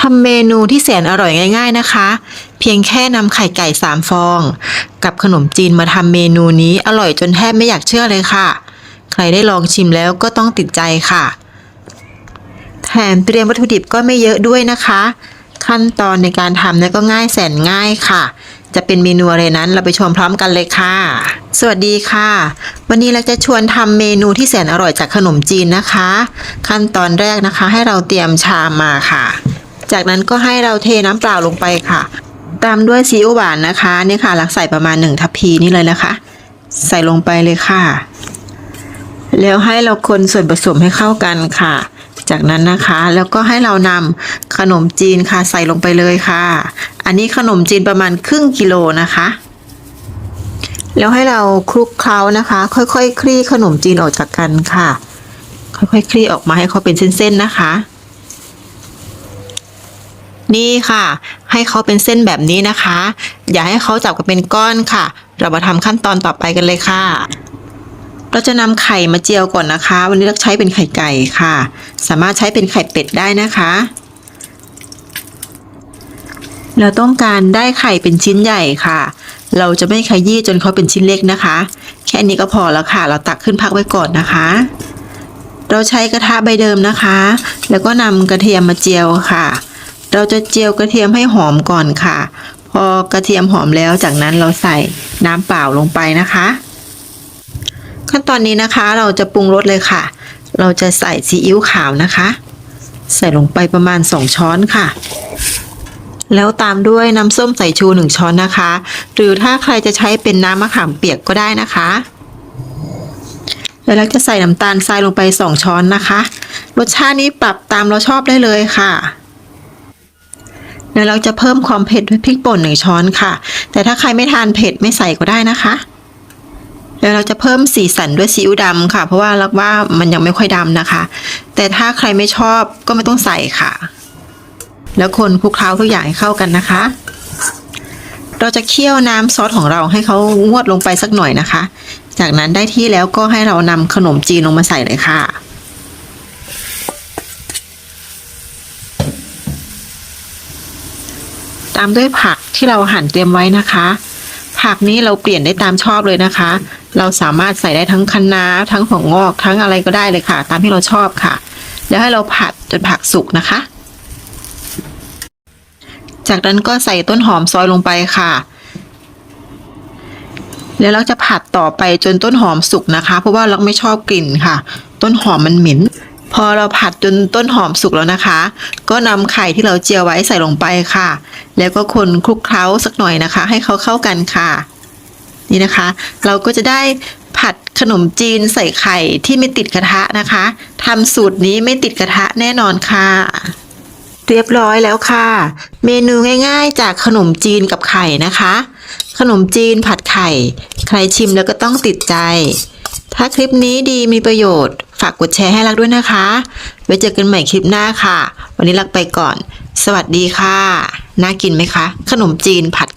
ทำเมนูที่แสนอร่อยง่าย ๆนะคะ เพียงแค่นำไข่ไก่สามฟอง กับขนมจีนมาทำเมนูนี้อร่อยจนแทบไม่อยากเชื่อเลยค่ะ ใครได้ลองชิมแล้วก็ต้องติดใจค่ะ แถมเตรียมวัตถุดิบก็ไม่เยอะด้วยนะคะ ขั้นตอนในการทำเนี่ยก็ง่ายแสนง่ายค่ะ จะเป็นเมนูอะไรนั้นเราไปชมพร้อมกันเลยค่ะ สวัสดีค่ะ วันนี้เราจะชวนทำเมนูที่แสนอร่อยจากขนมจีนนะคะ ขั้นตอนแรกนะคะ ให้เราเตรียมชามมาค่ะ จากนั้นก็ให้เราเทน้ำเปล่าลงไปค่ะ ตามด้วยซีอิ๊วหวานนะคะนี่ค่ะลักใส่ประมาณหนึ่งทัพพีนี่เลยนะคะ ใส่ลงไปเลยค่ะ แล้วให้เราคนส่วนผสมให้เข้ากันค่ะ จากนั้นนะคะแล้วก็ให้เรานำขนมจีนค่ะใส่ลงไปเลยค่ะ อันนี้ขนมจีนประมาณครึ่งกิโลนะคะแล้วให้เราคลุกเคล้านะคะ ค่อยๆคคลี่ขนมจีนออกจากกันค่ะ ค่อยๆคลี่ออกมาให้เขาเป็นเส้นๆนะคะ นี่ค่ะ ให้เขาเป็นเส้นแบบนี้นะคะ อย่าให้เขาจับกันเป็นก้อนค่ะ เรามาทำขั้นตอนต่อไปกันเลยค่ะ เราจะนำไข่มาเจียวก่อนนะคะ วันนี้เราใช้เป็นไข่ไก่ค่ะ สามารถใช้เป็นไข่เป็ดได้นะคะเราต้องการได้ไข่เป็นชิ้นใหญ่ค่ะ เราจะไม่ขยี้จนเขาเป็นชิ้นเล็กนะคะ แค่นี้ก็พอแล้วค่ะ เราตักขึ้นพักไว้ก่อนนะคะ เราใช้กระทะใบเดิมนะคะ แล้วก็นำกระเทียมมาเจียวค่ะ เราจะเจียวกระเทียมให้หอมก่อนค่ะ พอกระเทียมหอมแล้วจากนั้นเราใส่น้ำเปล่าลงไปนะคะ ขั้นตอนนี้นะคะเราจะปรุงรสเลยค่ะ เราจะใส่ซีอิ๊วขาวนะคะ ใส่ลงไปประมาณ 2 ช้อนค่ะ แล้วตามด้วยน้ำส้มสายชู 1 ช้อนนะคะ หรือถ้าใครจะใช้เป็นน้ำมะขามเปียกก็ได้นะคะแล้วจะใส่น้ำตาลทรายลงไป 2 ช้อนนะคะ รสชาตินี้ปรับตามเราชอบได้เลยค่ะ แล้วเราจะเพิ่มความเผ็ดด้วยพริกป่นหนึ่งช้อนค่ะ แต่ถ้าใครไม่ทานเผ็ดไม่ใส่ก็ได้นะคะแล้วเราจะเพิ่มสีสันด้วยซีอิ๊วดำค่ะ เพราะว่ารักว่ามันยังไม่ค่อยดำนะคะ แต่ถ้าใครไม่ชอบก็ไม่ต้องใส่ค่ะ แล้วคนคลุกเคล้าทุกอย่างให้เข้ากันนะคะ เราจะเคี่ยวน้ำซอสของเราให้เขางวดลงไปสักหน่อยนะคะ จากนั้นได้ที่แล้วก็ให้เรานำขนมจีนลงมาใส่เลยค่ะามด้วยผักที่เราหั่นเตรียมไว้นะคะ ผักนี้เราเปลี่ยนได้ตามชอบเลยนะคะ เราสามารถใส่ได้ทั้งคะน้าทั้งหัวงอกทั้งอะไรก็ได้เลยค่ะ ตามที่เราชอบค่ะ แล้วให้เราผัดจนผักสุกนะคะ จากนั้นก็ใส่ต้นหอมซอยลงไปค่ะแล้วเราจะผัดต่อไปจนต้นหอมสุกนะคะ เพราะว่าเราไม่ชอบกลิ่นค่ะ ต้นหอมมันเหม็น พอเราผัดจนต้นหอมสุกแล้วนะคะ ก็นำไข่ที่เราเจียวไว้ใส่ลงไปค่ะ แล้วก็คนคลุกเคล้าสักหน่อยนะคะ ให้เขาเข้ากันค่ะ นี่นะคะ เราก็จะได้ผัดขนมจีนใส่ไข่ที่ไม่ติดกระทะนะคะทำสูตรนี้ไม่ติดกระทะแน่นอนค่ะ เรียบร้อยแล้วค่ะ เมนูง่าย ๆ จากขนมจีนกับไข่นะคะ ขนมจีนผัดไข่ ใครชิมแล้วก็ต้องติดใจ ถ้าคลิปนี้ดีมีประโยชน์ ฝากกดแชร์ให้รักด้วยนะคะ ไว้เจอกันใหม่คลิปหน้าค่ะ วันนี้รักไปก่อน สวัสดีค่ะ น่ากินไหมคะ ขนมจีนผัด